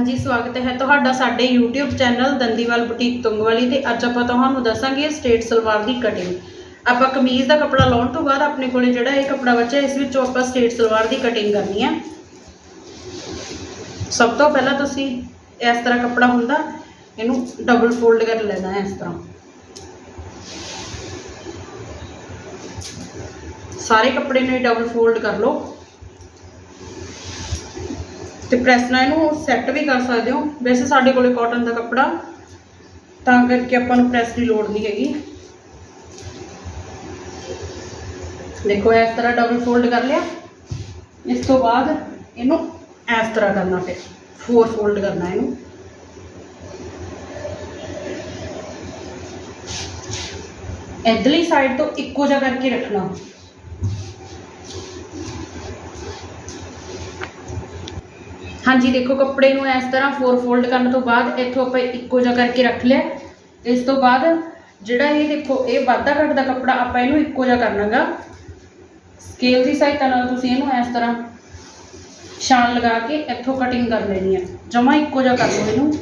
ਹਾਂਜੀ, ਸਵਾਗਤ ਹੈ ਤੁਹਾਡਾ ਸਾਡੇ YouTube channel Dandiwal boutique Tungwali ਤੇ ਅੱਜ ਆਪਾਂ ਤੁਹਾਨੂੰ ਦੱਸਾਂਗੇ ਸਟੇਟ ਸਲਵਾਰ ਦੀ ਕਟਿੰਗ ਆਪਾਂ ਕਮੀਜ਼ ਦਾ ਕੱਪੜਾ ਲਾਉਣ ਤੋਂ ਬਾਅਦ ਆਪਣੇ ਕੋਲੇ ਜਿਹੜਾ ਇਹ ਕੱਪੜਾ ਬਚਿਆ, ਇਸ ਵਿੱਚੋਂ ਆਪਾਂ ਸਟੇਟ ਸਲਵਾਰ ਦੀ ਕਟਿੰਗ ਕਰਨੀ ਹੈ ਸਭ ਤੋਂ ਪਹਿਲਾਂ ਤੁਸੀਂ ਇਸ ਤਰ੍ਹਾਂ ਕੱਪੜਾ ਹੁੰਦਾ, ਇਹਨੂੰ ਡਬਲ ਫੋਲਡ ਕਰ ਲੈਣਾ ਹੈ ਇਸ ਤਰ੍ਹਾਂ। ਸਾਰੇ ਕੱਪੜੇ ਨੂੰ ਡਬਲ ਫੋਲਡ ਕਰ ਲਓ। ਤੇ ਪ੍ਰੈਸ ਨਾਲ ਇਹਨੂੰ ਸੈੱਟ ਵੀ ਕਰ ਸਕਦੇ ਹੋ। ਵੈਸੇ ਸਾਡੇ ਕੋਲੇ ਕਾਟਨ ਦਾ ਕੱਪੜਾ, ਤਾਂ ਕਰਕੇ ਆਪਾਂ ਨੂੰ ਪ੍ਰੈਸ ਦੀ ਲੋੜ ਨਹੀਂ ਹੈਗੀ। ਦੇਖੋ, ਇਸ ਤਰ੍ਹਾਂ ਡਬਲ ਫੋਲਡ ਕਰ ਲਿਆ। ਇਸ ਤੋਂ ਬਾਅਦ ਇਹਨੂੰ ਇਸ ਤਰ੍ਹਾਂ ਕਰਨਾ ਫਿਰ ਫੋਰ ਫੋਲਡ ਕਰਨਾ ਇਹਨੂੰ। ਇਧਰਲੀ ਸਾਈਡ ਤੋਂ ਇੱਕੋ ਜਿਹਾ ਕਰਕੇ ਰੱਖਣਾ। ਹਾਂਜੀ, ਦੇਖੋ ਕੱਪੜੇ ਨੂੰ ਇਸ ਤਰ੍ਹਾਂ ਫੋਰ ਫੋਲਡ ਕਰਨ ਤੋਂ ਬਾਅਦ ਇੱਥੋਂ ਆਪਾਂ ਇੱਕੋ ਜਿਹਾ ਕਰਕੇ ਰੱਖ ਲਿਆ। ਇਸ ਤੋਂ ਬਾਅਦ ਜਿਹੜਾ ਇਹ ਦੇਖੋ, ਇਹ ਵਾਧਾ ਘਟਦਾ ਕੱਪੜਾ ਆਪਾਂ ਇਹਨੂੰ ਇੱਕੋ ਜਿਹਾ ਕਰਨਾਗਾ। ਸਕੇਲ ਦੀ ਸਹਾਇਤਾ ਨਾਲ ਤੁਸੀਂ ਇਹਨੂੰ ਇਸ ਤਰ੍ਹਾਂ ਛਾਣ ਲਗਾ ਕੇ ਇੱਥੋਂ ਕਟਿੰਗ ਕਰ ਲੈਣੀ ਹੈ ਜਮਾ ਇੱਕੋ ਜਿਹਾ ਕਰ ਲਓ ਇਹਨੂੰ।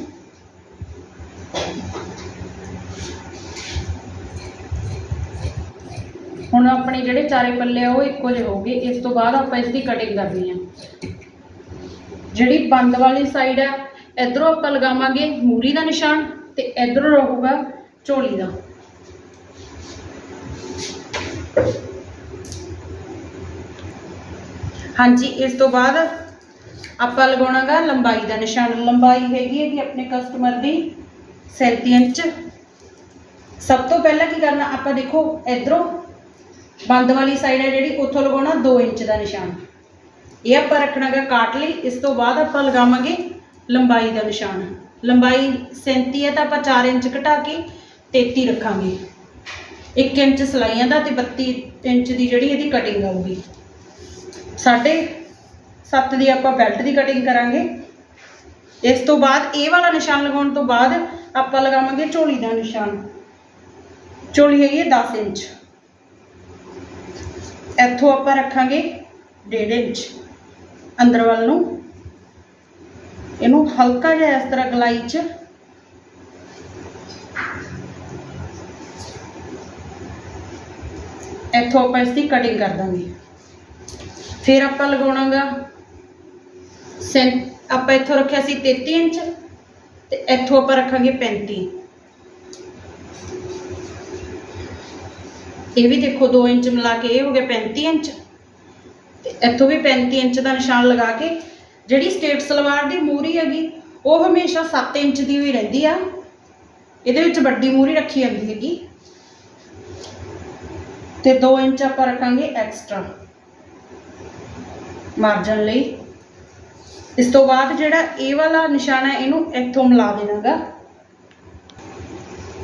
ਹੁਣ ਆਪਣੇ ਜਿਹੜੇ ਚਾਰੇ ਪੱਲੇ ਆ, ਉਹ ਇੱਕੋ ਜਿਹੇ ਹੋਗੇ ਇਸ ਤੋਂ ਬਾਅਦ ਆਪਾਂ ਇਸ ਦੀ ਕਟਿੰਗ ਕਰਨੀ ਹੈ ਜਿਹੜੀ ਬੰਦ ਵਾਲੀ ਸਾਈਡ ਹੈ ਇਧਰੋਂ ਆਪਾਂ ਲਗਾਵਾਂਗੇ ਮੂਰੀ ਦਾ ਨਿਸ਼ਾਨ ਤੇ ਇਧਰੋਂ ਰਹੂਗਾ ਝੋਲੀ ਦਾ। ਹਾਂਜੀ, ਇਸ ਤੋਂ ਬਾਅਦ ਆਪਾਂ ਲਗਾਉਣਾਗਾ ਲੰਬਾਈ ਦਾ ਨਿਸ਼ਾਨ। ਲੰਬਾਈ ਹੈਗੀ ਹੈ ਕਿ ਆਪਣੇ ਕਸਟਮਰ ਦੀ 37 ਇੰਚ। ਸਭ ਤੋਂ ਪਹਿਲਾਂ ਕੀ ਕਰਨਾ, ਆਪਾਂ ਦੇਖੋ ਇਧਰੋਂ ਬੰਦ ਵਾਲੀ ਸਾਈਡ ਹੈ ਜਿਹੜੀ, ਉੱਥੋਂ ਲਗਾਉਣਾ 2 ਇੰਚ ਦਾ ਨਿਸ਼ਾਨ। ਇਹ ਆਪਾਂ ਰੱਖਣਾਗਾ ਕਾਟ ਲਈ, ਇਸ ਤੋਂ ਬਾਅਦ ਆਪਾਂ ਲਗਾਵਾਂਗੇ ਲੰਬਾਈ ਦਾ ਨਿਸ਼ਾਨ। ਲੰਬਾਈ 37 ਹੈ ਤਾਂ ਆਪਾਂ 4 ਇੰਚ ਘਟਾ ਕੇ 33 ਰੱਖਾਂਗੇ। 1 ਇੰਚ ਸਲਾਈਆਂ ਦਾ ਤੇ 32 ਇੰਚ ਦੀ ਜਿਹੜੀ ਇਹਦੀ ਕਟਿੰਗ ਆਊਗੀ ਸਾਢੇ 7 ਦੀ ਆਪਾਂ ਬੈਲਟ ਦੀ ਕਟਿੰਗ ਕਰਾਂਗੇ। ਇਸ ਤੋਂ ਬਾਅਦ ਇਹ ਵਾਲਾ ਨਿਸ਼ਾਨ ਲਗਾਉਣ ਤੋਂ ਬਾਅਦ ਆਪਾਂ ਲਗਾਵਾਂਗੇ ਝੋਲੀ ਦਾ ਨਿਸ਼ਾਨ। ਝੋਲੀ ਹੈਗੀ ਹੈ 10 ਇੰਚ। ਇੱਥੋਂ ਆਪਾਂ ਰੱਖਾਂਗੇ 1.5 ਇੰਚ। ਅੰਦਰ ਵੱਲ ਨੂੰ। ਇਹਨੂੰ ਹਲਕਾ ਜਿਹਾ ਇਸ ਤਰ੍ਹਾਂ ਗਲਾਈ 'ਚ। ਇੱਥੋਂ ਆਪਾਂ ਇਸ ਦੀ ਕਟਿੰਗ ਕਰ ਦਾਂਗੇ। ਫਿਰ ਆਪਾਂ ਲਗਾਉਣਾਗਾ ਸੈਂ ਆਪਾਂ ਇੱਥੋਂ ਰੱਖਿਆ ਸੀ 33 ਇੰਚ ਤੇ ਇੱਥੋਂ ਆਪਾਂ ਰੱਖਾਂਗੇ 35 ਇਹ ਵੀ ਦੇਖੋ 2 ਇੰਚ ਮਿਲਾ ਕੇ ਇਹ ਹੋ ਗਿਆ 35 ਇੰਚ। ਇੱਥੋਂ ਵੀ 35 ਇੰਚ ਦਾ ਨਿਸ਼ਾਨ ਲਗਾ ਕੇ, ਜਿਹੜੀ ਸਟੇਟ ਸਲਵਾਰ ਦੀ ਮੂਰੀ ਹੈਗੀ, ਉਹ ਹਮੇਸ਼ਾ 7 ਇੰਚ ਦੀ ਹੋਈ ਰਹਿੰਦੀ ਆ। ਇਹਦੇ ਵਿੱਚ ਵੱਡੀ ਮੂਰੀ ਰੱਖੀ ਜਾਂਦੀ ਹੈਗੀ। ਤੇ 2 ਇੰਚ ਆਪਾਂ ਰੱਖਾਂਗੇ ਐਕਸਟਰਾ ਮਾਰਜਨ ਲਈ। ਇਸ ਤੋਂ ਬਾਅਦ ਜਿਹੜਾ ਇਹ ਵਾਲਾ ਨਿਸ਼ਾਨ ਹੈ, ਇਹਨੂੰ ਇੱਥੋਂ ਮਿਲਾ ਦੇਣਾਗਾ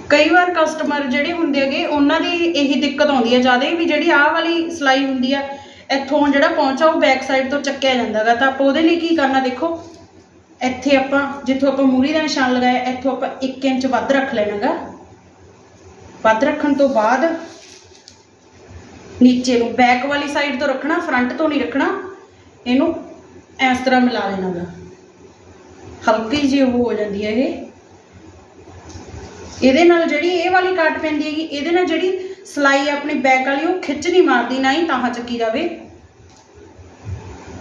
ਕਈ ਵਾਰ ਕਸਟਮਰ ਜਿਹੜੇ ਹੁੰਦੇ ਹੈਗੇ, ਉਹਨਾਂ ਦੀ ਇਹੀ ਦਿੱਕਤ ਆਉਂਦੀ ਹੈ ਜ਼ਿਆਦਾ ਵੀ ਜਿਹੜੀ ਆਹ ਵਾਲੀ ਸਲਾਈ ਹੁੰਦੀ ਹੈ ਇੱਥੋਂ ਜਿਹੜਾ ਪਹੁੰਚਾ ਉਹ ਬੈਕ ਸਾਈਡ ਤੋਂ ਚੱਕਿਆ ਜਾਂਦਾਗਾ ਤਾਂ ਆਪਾਂ ਉਹਦੇ ਲਈ ਕੀ ਕਰਨਾ ਦੇਖੋ, ਇੱਥੇ ਆਪਾਂ, ਜਿੱਥੋਂ ਆਪਾਂ ਮੂਰੀ ਦਾ ਨਿਸ਼ਾਨ ਲਗਾਇਆ, ਇੱਥੋਂ ਆਪਾਂ 1 ਇੰਚ ਵੱਧ ਰੱਖ ਲੈਣਾਗਾ ਵੱਧ ਰੱਖਣ ਤੋਂ ਬਾਅਦ ਨੀਚੇ ਨੂੰ ਬੈਕ ਵਾਲੀ ਸਾਈਡ ਤੋਂ ਰੱਖਣਾ ਫਰੰਟ ਤੋਂ ਨਹੀਂ ਰੱਖਣਾ। ਇਹਨੂੰ ਇਸ ਤਰ੍ਹਾਂ ਮਿਲਾ ਦੇਣਾਗਾ ਹਲਕੀ ਜਿਹੀ ਉਹ ਹੋ ਜਾਂਦੀ ਹੈ ਇਹ। ਇਹਦੇ ਨਾਲ ਜਿਹੜੀ ਇਹ ਵਾਲੀ ਕਾਟ ਪੈਂਦੀ ਹੈਗੀ, ਇਹਦੇ ਨਾਲ ਜਿਹੜੀ ਸਲਾਈ ਆਪਣੀ ਬੈਕ ਵਾਲੀ, ਉਹ ਖਿੱਚ ਨਹੀਂ ਮਾਰਦੀ, ਨਾ ਹੀ ਤਾਹਾਂ ਚੱਕੀ ਜਾਵੇ।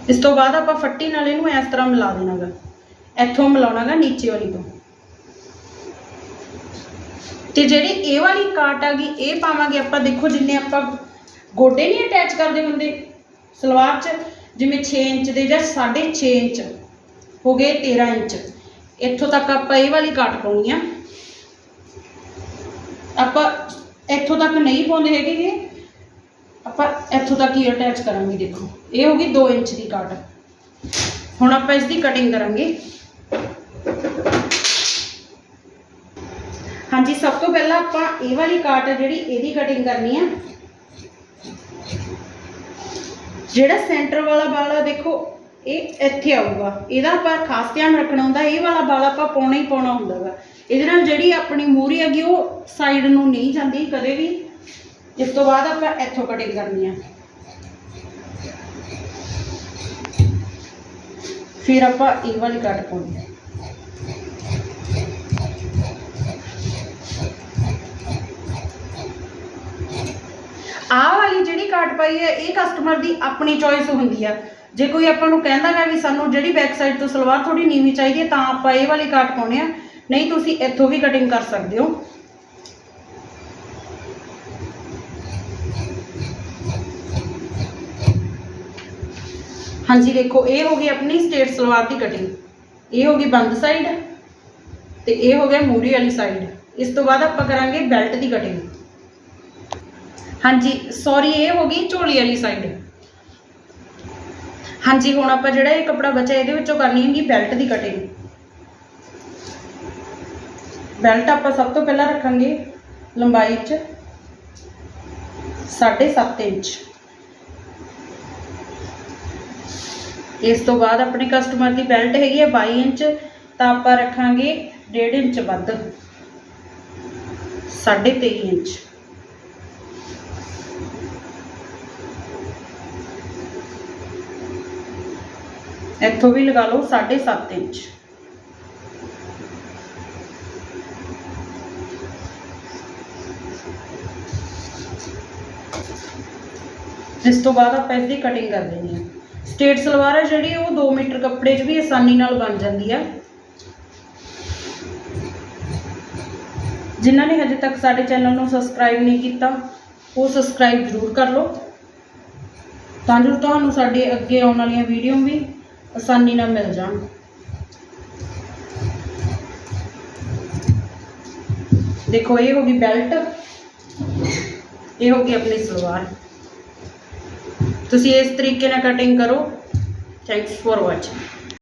ਇਸ ਤੋਂ ਬਾਅਦ ਆਪਾਂ ਫੱਟੀ ਨਾਲ ਇਹਨੂੰ ਇਸ ਤਰ੍ਹਾਂ ਮਿਲਾ ਦੇਣਾਗਾ। ਇੱਥੋਂ ਮਿਲਾਉਣਾਗਾ ਨੀਚੇ ਵਾਲੀ ਤੋਂ। ਤੇ ਜਿਹੜੀ ਇਹ ਵਾਲੀ ਕਾਟ ਆਗੀ, ਇਹ ਪਾਵਾਂਗੇ ਆਪਾਂ। ਦੇਖੋ ਜਿੰਨੇ ਆਪਾਂ ਗੋਡੇ ਨਹੀਂ ਅਟੈਚ ਕਰਦੇ ਹੁੰਦੇ। ਸਲਵਾਰ 'ਚ ਜਿਵੇਂ 6 ਇੰਚ ਦੇ ਜਾਂ 6.5 ਇੰਚ, ਹੋ ਗਏ 13 ਇੰਚ। ਇੱਥੋਂ ਤੱਕ ਆਪਾਂ ਇਹ ਵਾਲੀ ਕਾਟ ਪਾਉਣੀ ਆ। ਆਪਾਂ ਇੱਥੋਂ ਤੱਕ ਨਹੀਂ ਪਾਉਂਦੇ ਹੈਗੇ ਗੇ। ਆਪਾਂ ਇੱਥੋਂ ਤੱਕ ਹੀ ਅਟੈਚ ਕਰਾਂਗੇ, ਦੇਖੋ। ਇਹ ਹੋ ਗਈ 2 ਇੰਚ ਦੀ ਕਾਟ ਹੁਣ ਆਪਾਂ ਇਸ ਦੀ ਕਟਿੰਗ ਕਰਾਂਗੇ। ਹਾਂਜੀ, ਸਭ ਤੋਂ ਪਹਿਲਾਂ ਆਪਾਂ ਇਹ ਵਾਲੀ ਕਾਟ ਹੈ ਜਿਹੜੀ, ਇਹਦੀ ਕਟਿੰਗ ਕਰਨੀ ਆ। ਜਿਹੜਾ ਸੈਂਟਰ ਵਾਲਾ ਬਾਲਾ ਦੇਖੋ, ਇਹ ਇੱਥੇ ਆਊਗਾ। ਇਹਦਾ ਆਪਾਂ ਖਾਸ ਧਿਆਨ ਰੱਖਣਾ ਹੁੰਦਾ, ਇਹ ਵਾਲਾ ਬਾਲਾ ਆਪਾਂ ਪਾਉਣਾ ਹੀ ਪਾਉਣਾ ਹੁੰਦਾਗਾ ਇਹਦੇ ਨਾਲ ਜਿਹੜੀ ਆਪਣੀ ਮੂਰੀ ਹੈਗੀ, ਉਹ ਸਾਈਡ ਨੂੰ ਨਹੀਂ ਜਾਂਦੀ ਕਦੇ ਵੀ। ਇਸ ਤੋਂ ਬਾਅਦ ਆਪਾਂ ਇੱਥੋਂ ਕਟਿੰਗ ਕਰਨੀ ਆ। ਫਿਰ ਆਪਾਂ ਇਹ ਵਾਲੀ ਕੱਟ ਪਾਉਣੀ ਆ। ਆਹ ਵਾਲੀ ਜਿਹੜੀ ਕਾਟ ਪਾਈ ਹੈ, ਇਹ ਕਸਟਮਰ ਦੀ ਆਪਣੀ ਚੋਇਸ ਹੁੰਦੀ ਆ। ਜੇ ਕੋਈ ਆਪਾਂ ਨੂੰ ਕਹਿੰਦਾ ਹੈ ਵੀ ਸਾਨੂੰ ਜਿਹੜੀ ਬੈਕ ਸਾਈਡ ਤੋਂ ਸਲਵਾਰ ਥੋੜੀ ਨੀਵੀਂ ਚਾਹੀਦੀ ਹੈ, ਤਾਂ ਆਪਾਂ ਇਹ ਵਾਲੀ ਕਾਟ ਪਾਉਣੇ ਆ। ਨਹੀਂ, ਤੁਸੀਂ ਇੱਥੋਂ ਵੀ ਕਟਿੰਗ ਕਰ ਸਕਦੇ ਹੋ। ਹਾਂਜੀ, ਦੇਖੋ, ਇਹ ਹੋ ਗਈ ਆਪਣੀ ਸਟੇਟ ਸਲਵਾਰ ਦੀ ਕਟਿੰਗ ਇਹ ਹੋ ਗਈ ਬੰਦ ਸਾਈਡ ਤੇ ਇਹ ਹੋ ਗਿਆ ਮੂਰੀ ਵਾਲੀ ਸਾਈਡ ਇਸ ਤੋਂ ਬਾਅਦ ਆਪਾਂ ਕਰਾਂਗੇ ਬੈਲਟ ਦੀ ਕਟਿੰਗ ਹਾਂਜੀ ਸੌਰੀ ਇਹ ਹੋ ਗਈ ਝੋਲੀ ਵਾਲੀ ਸਾਈਡ ਹਾਂਜੀ, ਹੁਣ ਆਪਾਂ ਜਿਹੜਾ ਇਹ ਕੱਪੜਾ ਬਚਿਆ, ਇਹਦੇ ਵਿੱਚੋਂ ਕਰਨੀ ਹੈਗੀ ਬੈਲਟ ਦੀ ਕਟਿੰਗ ਬੈਲਟ ਆਪਾਂ ਸਭ ਤੋਂ ਪਹਿਲਾਂ ਰੱਖਾਂਗੇ ਲੰਬਾਈ 'ਚ 7.5 ਇੰਚ। ਇਸ ਤੋਂ ਬਾਅਦ ਆਪਣੇ ਕਸਟਮਰ ਦੀ ਬੈਲਟ ਹੈਗੀ ਹੈ 22 ਇੰਚ, ਤਾਂ ਆਪਾਂ ਰੱਖਾਂਗੇ 1.5 ਇੰਚ ਵੱਧ। 23.5 ਇੰਚ। ਇੱਥੋਂ ਵੀ ਲਗਾ ਲਓ 7.5 ਇੰਚ। ਇਸ ਤੋਂ ਬਾਅਦ ਆਪਾਂ ਇਸ ਦੀ ਕਟਿੰਗ ਕਰ ਦੇਣੀ ਹੈ। ਸਟੇਟ ਸਲਵਾਰ ਹੈ ਜਿਹੜੀ, ਉਹ 2 ਮੀਟਰ ਕੱਪੜੇ 'ਚ ਵੀ ਆਸਾਨੀ ਨਾਲ ਬਣ ਜਾਂਦੀ ਹੈ। ਜਿਨ੍ਹਾਂ ਨੇ ਹਜੇ ਤੱਕ ਸਾਡੇ ਚੈਨਲ ਨੂੰ ਸਬਸਕ੍ਰਾਈਬ ਨਹੀਂ ਕੀਤਾ, ਉਹ ਸਬਸਕ੍ਰਾਈਬ ਜ਼ਰੂਰ ਕਰ ਲਓ। ਤਾਂ ਜੋ ਤੁਹਾਨੂੰ ਸਾਡੇ ਅੱਗੇ ਆਉਣ ਵਾਲੀਆਂ ਵੀਡੀਓ ਵੀ ਆਸਾਨੀ ਨਾਲ ਮਿਲ ਜਾਣ। ਦੇਖੋ, ਇਹ ਹੋ ਗਈ ਬੈਲਟ ਇਹ ਹੋ ਗਈ ਆਪਣੀ ਸਲਵਾਰ। ਤੁਸੀਂ ਇਸ ਤਰੀਕੇ ਨਾਲ ਕਟਿੰਗ ਕਰੋ। Thanks for watching